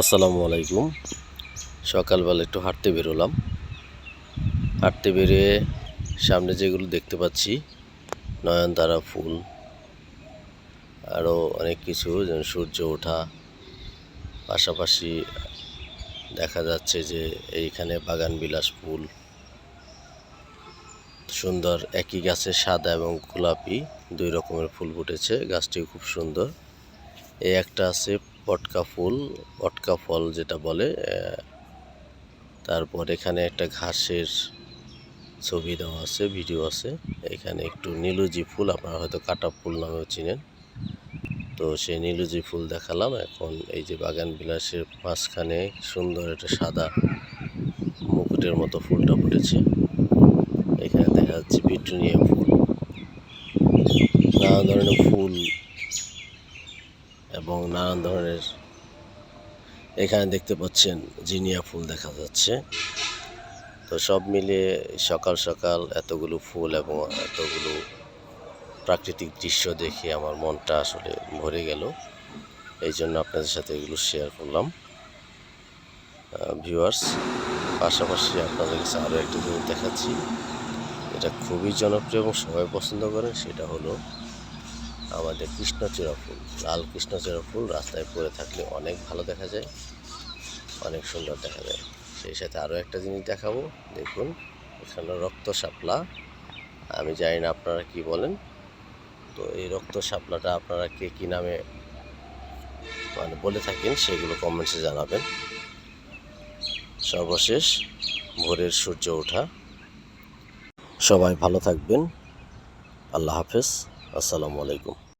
আসসালামু আলাইকুম। সকালবেলা একটু হাঁটতে বেরোলাম। হাঁটতে বেরিয়ে সামনে যেগুলো দেখতে পাচ্ছি, নয়নতারা ফুল আরও অনেক কিছু, যেমন সূর্য ওঠা। পাশাপাশি দেখা যাচ্ছে যে এইখানে বাগান বিলাস ফুল। সুন্দর একই গাছে সাদা এবং গোলাপি দুই রকমের ফুল ফুটেছে, গাছটিও খুব সুন্দর। এই একটা আছে পটকা ফুল পটকা ফল যেটা বলে তারপর এখানে একটা ঘাসের ছবি দেওয়া আছে, ভিডিও আছে। এখানে একটু নীলুজি ফুল, আপনারা হয়তো কাটা ফুল নামেও চিনেন। তো সেই নীলুজি ফুল দেখালাম। এখন এই যে বাগান বিলাসের মাঝখানে সুন্দর একটা সাদা মুকুটের মতো ফুলটা ফুটেছে। এখানে দেখা যাচ্ছে পিটুনিয়া ফুল। নানা ধরনের ফুল এবং নানান ধরনের এখানে দেখতে পাচ্ছেন জিনিয়া ফুল দেখা যাচ্ছে। তো সব মিলিয়ে সকাল সকাল এতগুলো ফুল এবং এতগুলো প্রাকৃতিক দৃশ্য দেখে আমার মনটা আসলে ভরে গেল। এই জন্য আপনাদের সাথে এগুলো শেয়ার করলাম। ভিউয়ার্স পাশাপাশি আপনাদের কাছে আরও একটা জিনিস দেখাচ্ছি। এটা খুবই জনপ্রিয় এবং সবাই পছন্দ করে, সেটা হলো আমাদের কৃষ্ণচূড়া ফুল, লাল কৃষ্ণচূড়া ফুল রাস্তায় পড়ে থাকলে অনেক ভালো দেখা যায়, অনেক সুন্দর দেখা যায়। সেই সাথে আরও একটা জিনিস দেখাবো, দেখুন, এখানে রক্ত শাপলা। আমি জানি না আপনারা কি বলেন। তো এই রক্ত শাপলাটা আপনারা কে কী নামে মানে বলে থাকেন সেগুলো কমেন্টসে জানাবেন। সর্বশেষ, ভোরের সূর্য ওঠা। সবাই ভালো থাকবেন। আল্লাহ হাফেজ। আসসালামু আলাইকুম।